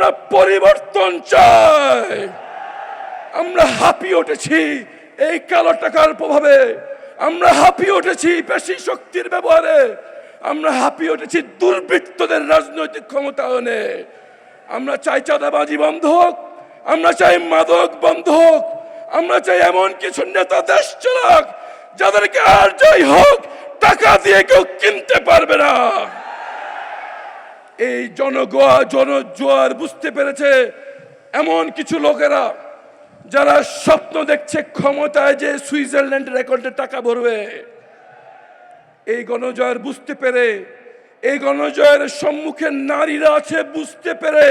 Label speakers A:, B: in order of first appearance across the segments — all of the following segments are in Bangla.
A: আমরা পরিবর্তন চাই। আমরা হাঁপিয়ে উঠেছি এই কালো টাকার প্রভাবে। আমরা হাঁপিয়ে উঠেছি বেশি শক্তির ব্যবহারে। আমরা হাঁপিয়ে উঠেছি দুর্বৃত্তদের রাজনৈতিক ক্ষমতা ক্ষমতায়নে। আমরা চাই চাঁদাবাজি বন্ধ হোক। আমরা চাই মাদক বন্ধ হোক। আমরা চাই এমন কিছু নেতা দেশ চালাক, যাদেরকে আর যাই হোক, টাকা দিয়ে কেউ কিনতে পারবে না। এই জনগোয়া, জনজোয়ার বুঝতে পেরেছে এমন কিছু লোকেরা যারা স্বপ্ন দেখছে ক্ষমতায় যে সুইজারল্যান্ড রেকর্ডে টাকা ভরবে। এই গণজয়ের বুঝতে পেরে, এই গণজয়ের সম্মুখে নারীরা আছে বুঝতে পেরে,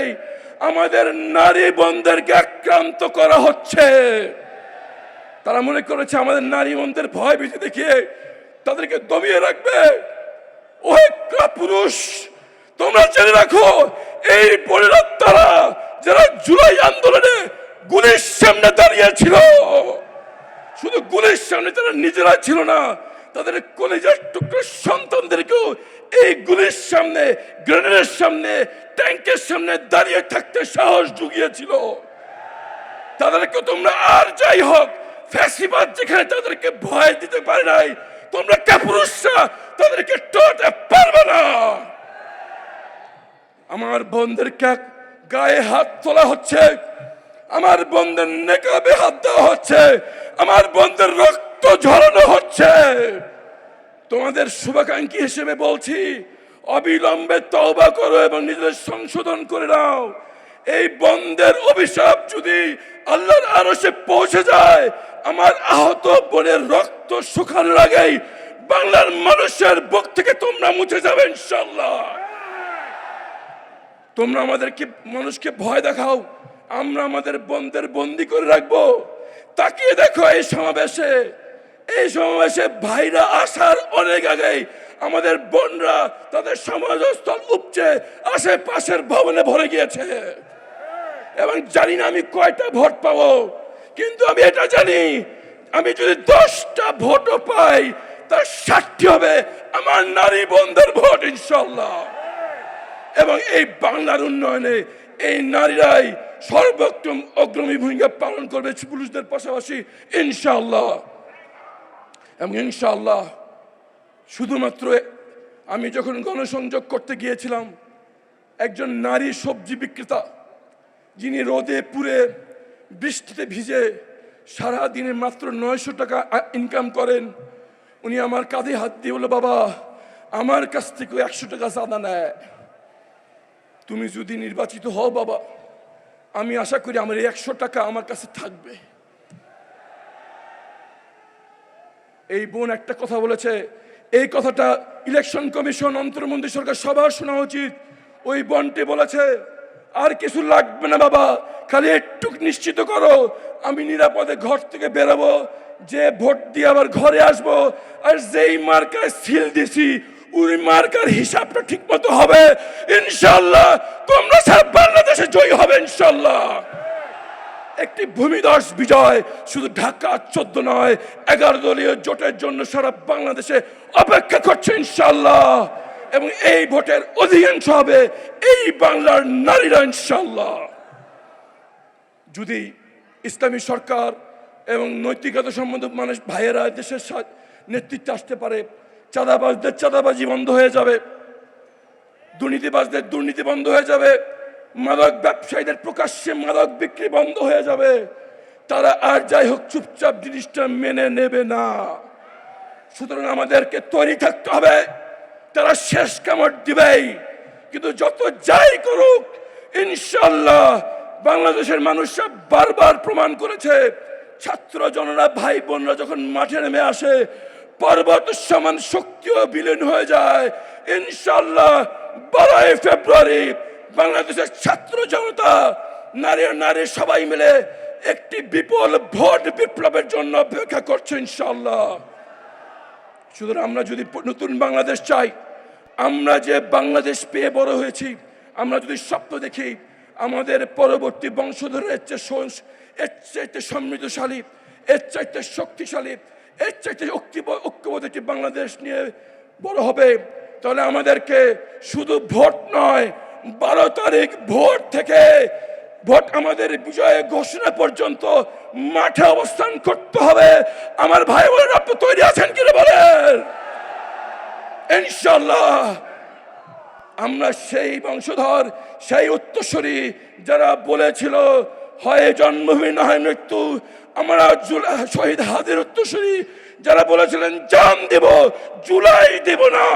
A: আমাদের নারী বন্ধেরকে আক্রান্ত করা হচ্ছে। তারা মনে করেছে আমাদের নারী বন্ধের ভয় ভীতি দেখিয়ে তাদেরকে দমিয়ে রাখবে। ওহে পুরুষ তোমরা জেনে রাখো, এই পরিণতারা যারা জুলাই আন্দোলনে গুলির সামনে দাঁড়িয়েছিল, শুধু গুলির সামনে তারা নিজেরা ছিল না, তাদের কলেজের টুকরো সন্তানদেরকেও এই গুলির সামনে, গ্রেনেডের সামনে, ট্যাঙ্কের সামনে দাঁড়িয়ে থাকতে সাহস জুগিয়েছিল। তাদেরকে তোমরা আর যাই হোক, ফ্যাসিবাদ যেখানে তাদেরকে ভয় দিতে পারে নাই, তোমরা কাপুরুষরা তাদেরকে টোতে পারবে না। আমার বোনদের গায়ে হাত তোলা হচ্ছে, আমার বন্ধের নেকাবে হাত দেওয়া হচ্ছে, আমার বোনদের রক্ত ঝরানো হচ্ছে। তোমাদের শুভাকাঙ্ক্ষী হিসেবে বলছি, অবিলম্বে তওবা করো এবং নিজেদের সংশোধন করে নাও। এই বন্ধের অভিশাপ যদি আল্লাহর আরশে পৌঁছে যায়, আমার আহত বোনের রক্ত শুকানোর আগেই বাংলার মানুষের বুক থেকে তোমরা মুছে যাবে ইনশাল্লাহ তোমরা আমাদেরকে, মানুষকে ভয় দেখাও। আমরা আমাদের বন্ধের বন্দি করে রাখব। তাকিয়ে দেখো এই সমাবেশে। এই সমাবেশে ভাইরা আসার অনেক আগেই আমাদের বোনরা তাদের সমাজস্থল উপচে আশেপাশের ভবনে ভরে গিয়েছে। এবং জানি না আমি কয়টা ভোট পাবো। কিন্তু আমি এটা জানি, আমি যদি দশটা ভোটও পাই, তার সাক্ষী হবে আমার নারী বন্ধের ভোট ইনশাল্লাহ এবং এই বাংলার উন্নয়নে এই নারীরাই সর্বোত্তম অগ্রণী ভূমিকা পালন করবে পুরুষদের পাশাপাশি ইনশাল্লাহ এবং ইনশাল্লাহ শুধুমাত্র আমি যখন গণসংযোগ করতে গিয়েছিলাম, একজন নারী সবজি বিক্রেতা, যিনি রোদে পুড়ে বৃষ্টিতে ভিজে সারা দিনে মাত্র নয়শো টাকা ইনকাম করেন, উনি আমার কাঁধে হাত দিয়ে বলে বাবা, আমার কাছ থেকে একশো টাকা চাঁদা নেয়। তুমি যদি নির্বাচিত হও বাবা, আমি আশা করি আমার একশো টাকা আমার কাছে থাকবে। এই বোন একটা কথা বলেছে, এই কথাটা ইলেকশন কমিশন, অন্তর্মন্ত্রী সরকার সবার শোনা উচিত। ওই বনটি বলেছে, আর কিছু লাগবে না বাবা, খালি একটু নিশ্চিত করো, আমি নিরাপদে ঘর থেকে বেরোবো, যে ভোট দিয়ে আবার ঘরে আসব, আর যেই মার্কায় সিল দিছি ওই মার্কার হিসাবটা ঠিক মতো হবে। ইনশাল্লাহ তোমরা সারা বাংলাদেশে জয়ী হবে, ইনশাল্লাহ। একটি ভূমিদস বিজয় শুধু ঢাকা চোদ্দ নয়, এগারো দলীয় জোটের জন্য সারা বাংলাদেশে অপেক্ষা করছে, ইনশাল্লাহ। এবং এই ভোটের অধিকাংশ হবে এই বাংলার নারীরা, ইনশাল্লাহ। যদি ইসলামী সরকার এবং নৈতিকতা সম্বন্ধ মানুষ, ভাইয়েরা দেশের নেতৃত্বে আসতে পারে চাঁদাবাজদের চাঁদাবাজি বন্ধ হয়ে যাবে। দুর্নীতিবাজদের দুর্নীতি বন্ধ হয়ে যাবে। মাদক ব্যবসায়ীদের প্রকাশ্যে মাদক বিক্রি বন্ধ হয়ে যাবে। তারা আর যাই হোক চুপচাপ জিনিসটা মেনে নেবে না। সুতরাং আমাদেরকে তৈরি থাকতে হবে। তারা শেষ কামড় দিবেই। কিন্তু যত যাই করুক ইনশাল্লাহ বাংলাদেশের মানুষরা বারবার প্রমাণ করেছে ছাত্র জনরা ভাই বোনরা যখন মাঠে নেমে আসে পর্বত সমান শক্তিও বিলীন হয়ে যায়। ইনশাল্লাহ বারোই ফেব্রুয়ারি বাংলাদেশের ছাত্র জনতা, নারী নারী সবাই মিলে একটি বিপুল ভোট বিপ্লবের জন্য অপেক্ষা করছে ইনশাল্লাহ সুতরাং আমরা যদি নতুন বাংলাদেশ চাই, আমরা যে বাংলাদেশ পেয়ে বড় হয়েছি, আমরা যদি স্বপ্ন দেখি, আমাদের পরবর্তী বংশধরের চেয়ে এর চাইতে সমৃদ্ধশালী, এর চাইতে শক্তিশালী এর চাইতে ঐক্যব- ঐক্যবদ্ধ একটি বাংলাদেশ নিয়ে বড় হবে। তাহলে আমাদেরকে শুধু ভোট নয়, বারো তারিখ ভোট থেকে ভোট আমাদের বিজয়ে ঘোষণা পর্যন্ত মাঠে অবস্থান করতে হবে। আমার ভাই বোনেরা, আপনি তৈরি আছেন কিনা বলেন? ইনশাল্লাহ আমরা সেই বংশধর, সেই উত্তরসূরি যারা বলেছিল হয় জন্মভূমি না হয় মৃত্যু। আমরা শহীদ হাদের উত্তরসূরি, যারা বলেছিলেন, জান দেব, জুলাই দেব না।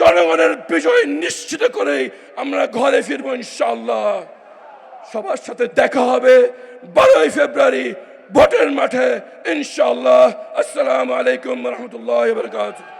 A: জনগণের বিজয় নিশ্চিত করে আমরা ঘরে ফিরবো ইনশাল্লাহ সবার সাথে দেখা হবে বারোই ফেব্রুয়ারি, ভোটের মাঠে ইনশাল্লাহ আসসালামু আলাইকুম রহমতুল্লাহ বরকাতুহ।